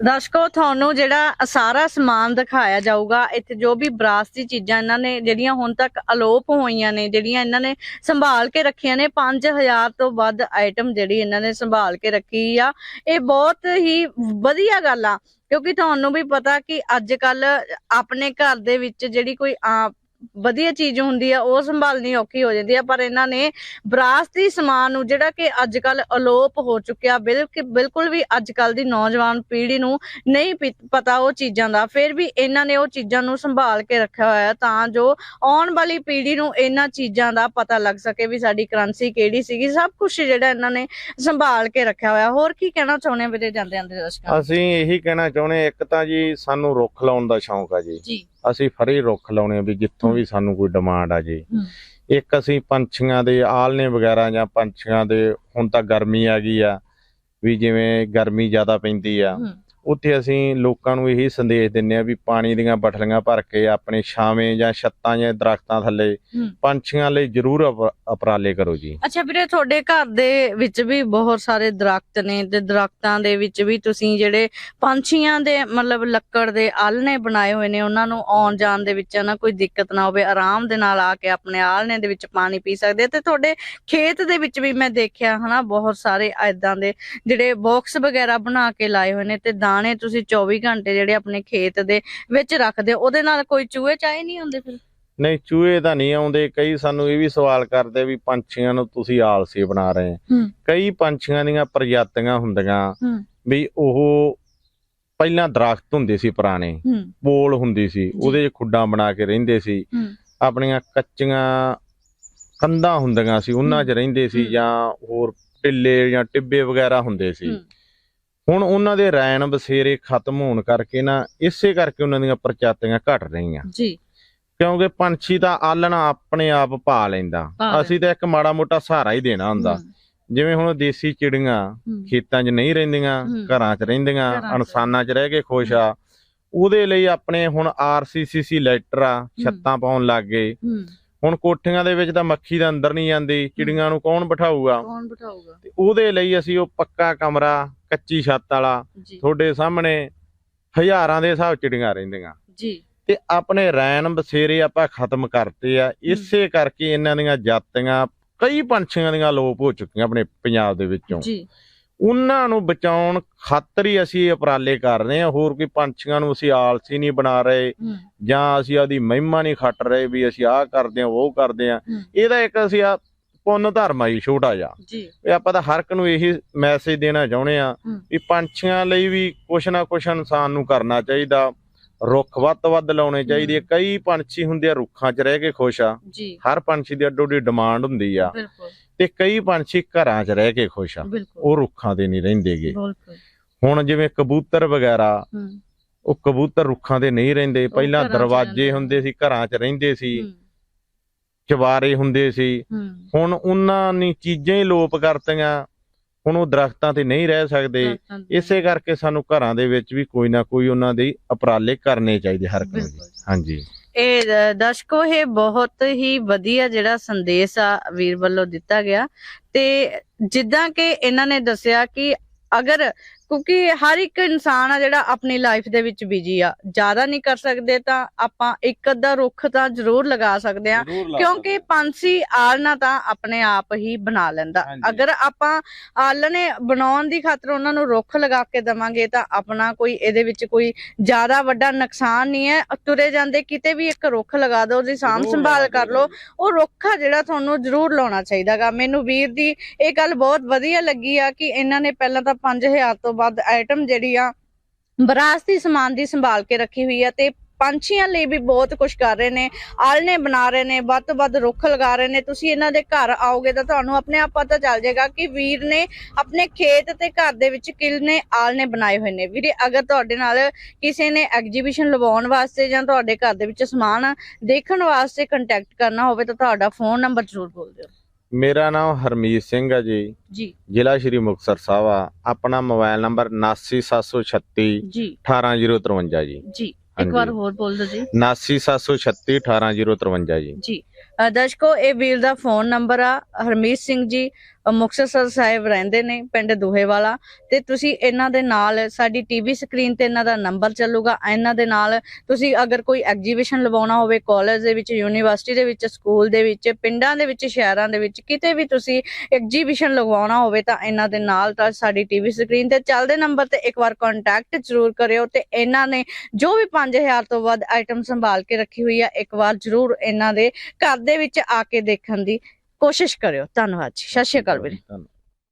ਦਰਸ਼ਕੋ ਤੁਹਾਨੂੰ ਜਿਹੜਾ ਸਾਰਾ ਸਮਾਨ ਦਿਖਾਇਆ ਜਾਊਗਾ ਇੱਥੇ ਜੋ ਵੀ ਵਿਰਾਸਤੀ ਚੀਜ਼ਾਂ ਇਹਨਾਂ ਨੇ ਜਿਹੜੀਆਂ ਹੁਣ ਤੱਕ ਅਲੋਪ ਹੋਈਆਂ ਨੇ ਜਿਹੜੀਆਂ ਇਹਨਾਂ ਨੇ ਸੰਭਾਲ ਕੇ ਰੱਖੀਆਂ ਨੇ 5000 ਤੋਂ ਵੱਧ ਆਈਟਮ ਜਿਹੜੀ ਇਹਨਾਂ ਨੇ ਸੰਭਾਲ ਕੇ ਰੱਖੀ ਆ। ਇਹ ਬਹੁਤ ਹੀ ਵਧੀਆ ਗੱਲ ਆ ਕਿਉਂਕਿ ਤੁਹਾਨੂੰ ਵੀ ਪਤਾ ਕਿ ਅੱਜ ਕੱਲ ਆਪਣੇ ਘਰ ਦੇ ਵਿੱਚ ਜਿਹੜੀ ਕੋਈ ਆ ਵਧੀਆ ਚੀਜ਼ ਹੁੰਦੀ ਆ ਉਹ ਸੰਭਾਲਣੀ ਔਖੀ ਹੋ ਜਾਂਦੀ ਆ ਪਰ ਇਹਨਾਂ ਨੇ ਵਿਰਾਸਤੀ ਸਮਾਨ ਨੂੰ ਜਿਹੜਾ ਕਿ ਅੱਜ ਕੱਲ ਅਲੋਪ ਹੋ ਚੁੱਕਿਆ ਬਿਲਕੁਲ ਵੀ ਅੱਜ ਕੱਲ ਦੀ ਨੌਜਵਾਨ ਪੀੜ੍ਹੀ ਨੂੰ ਨਹੀਂ ਪਤਾ ਉਹ ਚੀਜ਼ਾਂ ਦਾ ਫਿਰ ਵੀ ਇਹਨਾਂ ਨੇ ਉਹ ਚੀਜ਼ਾਂ ਨੂੰ ਸੰਭਾਲ ਕੇ ਰੱਖਿਆ ਹੋਇਆ ਤਾਂ ਜੋ ਆਉਣ ਵਾਲੀ ਪੀੜ੍ਹੀ ਨੂੰ ਇਹਨਾਂ ਚੀਜ਼ਾਂ ਦਾ ਪਤਾ ਲੱਗ ਸਕੇ ਵੀ ਸਾਡੀ ਕਰੰਸੀ ਕਿਹੜੀ ਸੀਗੀ ਸਭ ਕੁਝ ਜਿਹੜਾ ਇਹਨਾਂ ਨੇ ਸੰਭਾਲ ਕੇ ਰੱਖਿਆ ਹੋਇਆ। ਹੋਰ ਕੀ ਕਹਿਣਾ ਚਾਹੁੰਦੇ ਵੀਰੇ ਜਾਂਦੇ ਦਰਸ਼ਕਾਂ ਨੂੰ? ਅਸੀਂ ਇਹੀ ਕਹਿਣਾ ਚਾਹੁੰਦੇ ਇੱਕ ਤਾਂ ਜੀ ਸਾਨੂੰ ਰੁੱਖ ਲਾਉਣ ਦਾ ਸ਼ੌਂਕ ਆ ਜੀ। ਜੀ। ਅਸੀਂ ਫਰੇ ਰੁੱਖ ਲਾਉਣੇ ਆ ਵੀ ਜਿੱਥੋਂ ਵੀ ਸਾਨੂੰ ਕੋਈ ਡਿਮਾਂਡ ਆ ਜੀ। ਇੱਕ ਅਸੀਂ ਪੰਛੀਆਂ ਦੇ ਆਲਣੇ ਵਗੈਰਾ ਜਾਂ ਪੰਛੀਆਂ ਦੇ ਹੁਣ ਤਾਂ ਗਰਮੀ ਆ ਗਈ ਆ ਵੀ ਜਿਵੇਂ ਗਰਮੀ ਜ਼ਿਆਦਾ ਪੈਂਦੀ ਆ। ਉੱਥੇ ਅਸੀਂ ਲੋਕਾਂ ਨੂੰ ਇਹੀ ਸੰਦੇਸ਼ ਦਿੰਨੇ ਆ ਵੀ ਪਾਣੀ ਦੀਆਂ ਬਟਲੀਆਂ ਭਰ ਕੇ ਆਪਣੇ ਛਾਵੇਂ ਜਾਂ ਛੱਤਾਂ ਜਾਂ ਦਰਖਤਾਂ ਥੱਲੇ। ਪੰਛੀਆਂ ਲਈ ਜ਼ਰੂਰ ਉਪ- ਉਪਰਾਲੇ ਕਰੋ ਜੀ ਅੱਛਾ ਵੀਰੇ ਤੁਹਾਡੇ ਘਰ ਦੇ ਵਿੱਚ ਵੀ ਬਹੁਤ ਸਾਰੇ ਦਰਖਤ ਨੇ ਤੇ ਦਰਖਤਾਂ ਦੇ ਵਿੱਚ ਵੀ ਤੁਸੀਂ ਜਿਹੜੇ ਪੰਛੀਆਂ ਦੇ ਮਤਲਬ ਲੱਕੜ ਦੇ ਆਲਣੇ ਬਣਾਏ ਹੋਏ ਨੇ ਉਹਨਾਂ ਨੂੰ ਆਉਣ ਜਾਣ ਦੇ ਵਿੱਚ ਨਾ ਕੋਈ ਦਿੱਕਤ ਨਾ ਹੋਵੇ ਆਰਾਮ ਦੇ ਨਾਲ ਆ ਕੇ ਆਪਣੇ ਆਲਣੇ ਦੇ ਵਿੱਚ ਪਾਣੀ ਪੀ ਸਕਦੇ ਤੇ ਤੁਹਾਡੇ ਖੇਤ ਦੇ ਵਿੱਚ ਵੀ ਮੈਂ ਦੇਖਿਆ ਹਨਾ ਬਹੁਤ ਸਾਰੇ ਐਦਾਂ ਦੇ ਜਿਹੜੇ ਬਾਕਸ ਵਗੈਰਾ ਬਣਾ ਕੇ ਲਾਏ ਹੋਏ ਨੇ ਤੇ ਦਾਣੇ ਤੁਸੀਂ 24 ਘੰਟੇ ਜਿਹੜੇ ਆਪਣੇ ਖੇਤ ਦੇ ਵਿੱਚ ਰੱਖਦੇ ਹੋ ਉਹਦੇ ਨਾਲ ਕੋਈ ਚੂਹੇ ਚਾਹੇ ਨਹੀਂ ਹੁੰਦੇ ਫਿਰ? ਨਹੀਂ ਚੂਹੇ ਤਾਂ ਨਹੀਂ ਆਉਂਦੇ। ਕਈ ਸਾਨੂੰ ਇਹ ਵੀ ਸਵਾਲ ਕਰਦੇ ਵੀ ਪੰਛੀਆਂ ਨੂੰ ਤੁਸੀਂ ਆਲਸੀ ਬਣਾ ਰਹੇ। ਕਈ ਪੰਛੀਆਂ ਦੀਆਂ ਪ੍ਰਜਾਤੀਆਂ ਹੁੰਦੀਆਂ। ਵੀ ਉਹ ਪਹਿਲਾਂ ਦਰਖਤ ਹੁੰਦੇ ਸੀ ਪੁਰਾਣੇ ਪੋਲ ਹੁੰਦੀ ਸੀ ਉਹਦੇ 'ਚ ਖੁੱਡਾਂ ਬਣਾ ਕੇ ਰਹਿੰਦੇ ਸੀ। ਆਪਣੀਆਂ ਕੱਚੀਆਂ ਕੰਧਾਂ ਹੁੰਦੀਆਂ ਸੀ ਉਹਨਾਂ 'ਚ ਰਹਿੰਦੇ ਸੀ। ਜਾਂ ਹੋਰ ਟਿੱਲੇ ਜਾਂ ਟਿੱਬੇ ਵਗੈਰਾ ਹੁੰਦੇ ਸੀ। ਹੁਣ ਉਹਨਾਂ ਦੇ ਰੈਣ ਬਸੇਰੇ ਖਤਮ ਹੋਣ ਕਰਕੇ ਨਾ ਇਸੇ ਕਰਕੇ ਉਹਨਾਂ ਦੀਆਂ ਪ੍ਰਜਾਤੀਆਂ ਘਟ ਰਹੀਆਂ। ਜੀ। ਕਿਉਂਕਿ ਪੰਛੀ ਤਾਂ ਆਲਣਾ ਆਪਣੇ ਆਪ ਪਾ ਲੈਂਦਾ। ਅਸੀਂ ਤਾਂ ਇੱਕ ਮਾੜਾ ਮੋਟਾ ਸਹਾਰਾ ਹੀ ਦੇਣਾ ਹੁੰਦਾ। ਜਿਵੇਂ ਹੁਣ ਦੇਸੀ ਚਿੜੀਆਂ। ਖੇਤਾਂ 'ਚ ਨਹੀਂ ਰਹਿੰਦੀਆਂ। ਘਰਾਂ 'ਚ ਰਹਿੰਦੀਆਂ। ਇਨਸਾਨਾਂ 'ਚ ਰਹਿ ਕੇ ਖੁਸ਼ ਆ। ਉਹਦੇ ਲਈ ਆਪਣੇ ਹੁਣ ਆਰਸੀਸੀਸੀ ਲੈਟਰ ਆ ਛੱਤਾਂ ਪਾਉਣ ਲੱਗ ਗਏ। ਹੂੰ। ਹੁਣ ਕੋਠੀਆਂ ਦੇ ਵਿੱਚ ਤਾਂ ਮੱਖੀ ਦਾ ਅੰਦਰ ਨਹੀਂ ਜਾਂਦੀ ਚਿੜੀਆਂ ਨੂੰ ਕੌਣ ਬਿਠਾਊਗਾ? ਕੌਣ ਬਿਠਾਊਗਾ? ਤੇ ਉਹਦੇ ਲਈ ਅਸੀਂ ਉਹ ਪੱਕਾ ਕਮਰਾ ਕੱਚੀ ਛੱਤ ਵਾਲਾ ਤੁਹਾਡੇ ਸਾਹਮਣੇ ਹਜ਼ਾਰਾਂ ਦੇ ਹਿਸਾਬ ਚਿੜੀਆਂ ਰਹਿੰਦੀਆਂ। ਜੀ। ਤੇ ਆਪਣੇ ਰੈਣ ਬਸੇਰੇ ਆਪਾਂ ਖਤਮ ਕਰਤੇ ਆ ਇਸੇ ਕਰਕੇ ਇਹਨਾਂ ਦੀਆਂ ਜਾਤੀਆਂ ਕਈ ਪੰਛੀਆਂ ਦੀਆਂ ਲੋਪ ਹੋ ਚੁੱਕੀਆਂ ਆਪਣੇ ਪੰਜਾਬ ਦੇ ਵਿੱਚੋਂ। ਜੀ। ਉਹਨਾਂ ਨੂੰ ਬਚਾਉਣ ਖਾਤਰ ਹੀ ਅਸੀਂ ਇਹ ਉਪਰਾਲੇ ਕਰ ਰਹੇ ਹਾਂ। ਹੋਰ ਕੋਈ ਪੰਛੀਆਂ ਨੂੰ ਅਸੀਂ ਆਲਸੀ ਨਹੀਂ ਬਣਾ ਰਹੇ ਜਾਂ ਅਸੀਂ ਆਦੀ ਮਹਿਮਾ ਨਹੀਂ ਖੱਟ ਰਹੇ ਵੀ ਅਸੀਂ ਆਹ ਕਰਦੇ ਹਾਂ ਉਹ ਕਰਦੇ ਹਾਂ। ਇਹਦਾ ਇੱਕ ਅਸੀਂ ਆ ਪੁੰਨ ਧਰਮ ਆ ਜੀ ਛੋਟਾ ਜਿਹਾ। ਜੀ। ਆਪਾਂ ਤਾਂ ਹਰ ਇੱਕ ਨੂੰ ਇਹੀ ਮੈਸੇਜ ਦੇਣਾ ਚਾਹੁੰਦੇ ਆ। ਵੀ ਪੰਛੀਆਂ ਲਈ ਵੀ ਕੁਛ ਨਾ ਕੁਛ ਇਨਸਾਨ ਨੂੰ ਕਰਨਾ ਚਾਹੀਦਾ। ਰੁੱਖ ਵੱਧ ਤੋਂ ਵੱਧ ਲਾਉਣੇ ਚਾਹੀਦੇ ਆ। ਕਈ ਪੰਛੀ ਹੁੰਦੇ ਆ ਰੁੱਖਾਂ 'ਚ ਰਹਿ ਕੇ ਖੁਸ਼ ਆ। ਜੀ। ਹਰ ਪੰਛੀ ਦੀ ਅੱਡੋ ਅੱਡੀ ਡਿਮਾਂਡ ਹੁੰਦੀ ਆ। ਬਿਲਕੁਲ। ਤੇ ਕਈ ਪੰਛੀ ਘਰਾਂ 'ਚ ਰਹਿ ਕੇ ਖੁਸ਼ ਆ। ਬਿਲਕੁਲ। ਉਹ ਰੁੱਖਾਂ ਤੇ ਨਹੀਂ ਰਹਿੰਦੇਗੇ ਬਿਲਕੁਲ। ਹੁਣ ਜਿਵੇਂ ਕਬੂਤਰ ਵਗੈਰਾ ਹੂੰ। ਉਹ ਕਬੂਤਰ ਰੁੱਖਾਂ ਤੇ ਨਹੀਂ ਰਹਿੰਦੇ। ਪਹਿਲਾਂ ਘਰਾਂ 'ਚ ਦਰਵਾਜ਼ੇ ਰਹਿੰਦੇ। ਹੁੰਦੇ ਸੀ ਘਰਾਂ 'ਚ ਰਹਿੰਦੇ ਸੀ। ਹੂੰ, ਚਵਾਰੇ ਹੁੰਦੇ ਸੀ। ਹੂੰ। ਹੁਣ ਉਹਨਾਂ ਨੇ ਚੀਜ਼ਾਂ ਹੀ ਲੋਪ ਕਰਤੀਆਂ। ਹੁਣ ਉਹ ਦਰਖਤਾਂ ਤੇ ਨਹੀਂ ਰਹਿ ਸਕਦੇ। ਦਰਖਤਾਂ ਤੇ- ਇਸੇ ਕਰਕੇ ਸਾਨੂੰ ਘਰਾਂ ਦੇ ਵਿੱਚ ਵੀ ਕੋਈ ਨਾ ਕੋਈ ਉਹਨਾਂ ਦੇ ਉਪਰਾਲੇ ਕਰਨੇ ਚਾਹੀਦੇ ਹਰ ਕੋਈ ਬਿਲਕੁਲ। ਹਾਂਜੀ। ਇਹ ਅ, ਦਰਸ਼ਕੋ ਇਹ ਬਹੁਤ ਹੀ ਵਧੀਆ ਜਿਹੜਾ ਸੰਦੇਸ਼ ਆ ਵੀਰ ਵੱਲੋਂ ਦਿੱਤਾ ਗਿਆ। ਤੇ ਜਿੱਦਾਂ ਕਿ ਇਹਨਾਂ ਨੇ ਦੱਸਿਆ ਕਿ ਅਗਰ ਕਿਉਂਕਿ ਹਰ ਇੱਕ ਇਨਸਾਨ ਆ ਜਿਹੜਾ ਆਪਣੀ ਲਾਈਫ ਦੇ ਵਿੱਚ ਬਿਜ਼ੀ ਆ। ਜ਼ਿਆਦਾ ਨਹੀਂ ਕਰ ਸਕਦੇ ਤਾਂ ਆਪਾਂ ਇੱਕ ਅੱਧਾ ਰੁੱਖ ਤਾਂ ਜ਼ਰੂਰ ਲਗਾ ਸਕਦੇ ਆ ਕਿਉਂਕਿ ਪੰਛੀ ਆਲਣਾ ਤਾਂ ਆਪਣੇ ਆਪ ਹੀ ਬਣਾ ਲੈਂਦਾ। ਅਗਰ ਆਪਾਂ ਆਲਣੇ ਬਣਾਉਣ ਦੀ ਖਾਤਰ ਉਹਨਾਂ ਨੂੰ ਰੁੱਖ ਲਗਾ ਕੇ ਦਵਾਂਗੇ ਤਾਂ ਆਪਣਾ ਕੋਈ ਇਹਦੇ ਵਿੱਚ ਕੋਈ ਜ਼ਿਆਦਾ ਵੱਡਾ ਨੁਕਸਾਨ ਨਹੀਂ ਹੈ। ਤੁਰੇ ਜਾਂਦੇ ਕਿਤੇ ਵੀ ਇੱਕ ਰੁੱਖ ਲਗਾ ਦਿਓ ਉਹਦੀ ਸਾਂਭ ਸੰਭਾਲ ਕਰ ਲਓ। ਉਹ ਰੁੱਖ ਆ ਜਿਹੜਾ ਤੁਹਾਨੂੰ ਜ਼ਰੂਰ ਲਾਉਣਾ ਚਾਹੀਦਾਗਾ ਮੈਨੂੰ ਵੀਰ ਦੀ ਇਹ ਗੱਲ ਬਹੁਤ ਵਧੀਆ ਲੱਗੀ ਆ ਕਿ ਇਹਨਾਂ ਨੇ ਪਹਿਲਾਂ ਤਾਂ 5000 ਤੋਂ ਵੱਧ ਆਈਟਮ ਜਿਹੜੀ ਆ ਵਿਰਾਸਤੀ ਸਮਾਨ ਦੀ ਸੰਭਾਲ ਕੇ ਰੱਖੀ ਹੋਈ ਆ ਤੇ ਪੰਛੀਆਂ ਲਈ ਵੀ ਬਹੁਤ ਕੁਝ ਕਰ ਰਹੇ ਨੇ ਆਲਣੇ ਬਣਾ ਰਹੇ ਨੇ, ਵੱਧ ਤੋਂ ਵੱਧ ਰੁੱਖ ਲਗਾ ਰਹੇ ਨੇ, ਤੁਸੀਂ ਇਹਨਾਂ ਦੇ ਘਰ ਆਓਗੇ ਤਾਂ ਤੁਹਾਨੂੰ ਆਪਣੇ ਆਪ ਪਤਾ ਚੱਲ ਜਾਏਗਾ ਕਿ ਵੀਰ ਨੇ ਆਪਣੇ ਖੇਤ ਤੇ ਘਰ ਦੇ ਵਿੱਚ ਕਿੰਨੇ ਆਲਣੇ ਬਣਾਏ ਹੋਏ ਨੇ। ਵੀਰੇ, ਅਗਰ ਤੁਹਾਡੇ ਨਾਲ ਕਿਸੇ ਨੇ ਐਗਜੀਬਿਸ਼ਨ ਲਵਾਉਣ ਵਾਸਤੇ ਜਾਂ ਤੁਹਾਡੇ ਘਰ ਦੇ ਵਿੱਚ ਸਮਾਨ ਦੇਖਣ ਵਾਸਤੇ ਕੰਟੈਕਟ ਕਰਨਾ ਹੋਵੇ ਤਾਂ ਤੁਹਾਡਾ ਫੋਨ ਨੰਬਰ ਜ਼ਰੂਰ ਬੋਲ ਦਿਓ। ਮੇਰਾ ਨਾਮ ਹਰਮੀਤ ਸਿੰਘ ਆ ਜੀ। ਜੀ। ਜ਼ਿਲ੍ਹਾ ਸ਼੍ਰੀ ਮੁਕਤਸਰ ਸਾਹਿਬ ਆ। ਆਪਣਾ ਮੋਬਾਈਲ ਨੰਬਰ 79736 ਜੀ। 18053 ਜੀ। ਜੀ ਇੱਕ ਵਾਰ। ਹੋਰ ਬੋਲ ਦਿਓ ਜੀ। 79736 18053 ਜੀ। ਜੀ। ਦਰਸ਼ਕੋ ਇਹ ਵੀਰ ਦਾ ਫੋਨ ਨੰਬਰ ਆ। ਹਰਮੀਤ ਸਿੰਘ ਜੀ ਮੁਕਤਸਰ ਸਾਹਿਬ ਰਹਿੰਦੇ ਨੇ, ਪਿੰਡ ਦੂਹੇਵਾਲਾ। ਤੇ ਤੁਸੀਂ ਇਹਨਾਂ ਦੇ ਨਾਲ, ਸਾਡੀ ਟੀਵੀ ਸਕਰੀਨ ਤੇ ਇਹਨਾਂ ਦਾ ਨੰਬਰ ਚੱਲੂਗਾ। ਇਹਨਾਂ ਦੇ ਨਾਲ ਤੁਸੀਂ ਅਗਰ ਕੋਈ ਐਗਜੀਬਿਸ਼ਨ ਲਵਾਉਣਾ ਹੋਵੇ ਕਾਲਜ ਦੇ ਵਿੱਚ ਯੂਨੀਵਰਸਿਟੀ ਦੇ ਵਿੱਚ ਸਕੂਲ ਦੇ ਵਿੱਚ, ਪਿੰਡਾਂ ਦੇ ਵਿੱਚ, ਸ਼ਹਿਰਾਂ ਦੇ ਵਿੱਚ, ਕਿਤੇ ਵੀ ਤੁਸੀਂ ਐਗਜੀਬਿਸ਼ਨ ਲਗਵਾਉਣਾ ਹੋਵੇ ਤਾਂ ਇਹਨਾਂ ਦੇ ਨਾਲ ਤਾਂ ਸਾਡੀ ਟੀਵੀ ਸਕਰੀਨ ਤੇ ਚੱਲਦੇ ਨੰਬਰ ਤੇ ਇੱਕ ਵਾਰ ਕੰਟੈਕਟ ਜ਼ਰੂਰ ਕਰਿਓ ਤੇ ਇਹਨਾਂ ਨੇ ਜੋ ਵੀ 5000 ਤੋਂ ਵੱਧ ਆਈਟਮ ਸੰਭਾਲ ਕੇ ਰੱਖੀ ਹੋਈ ਆ, ਇੱਕ ਵਾਰ ਜ਼ਰੂਰ ਇਹਨਾਂ ਦੇ ਘਰ ਦੇ ਵਿੱਚ ਆ ਕੇ ਦੇਖਣ ਦੀ ਕੋਸ਼ਿਸ਼ ਕਰਿਓ। ਧੰਨਵਾਦ ਜੀ। ਸਤਿ ਸ਼੍ਰੀ ਅਕਾਲ ਵੀਰੇ।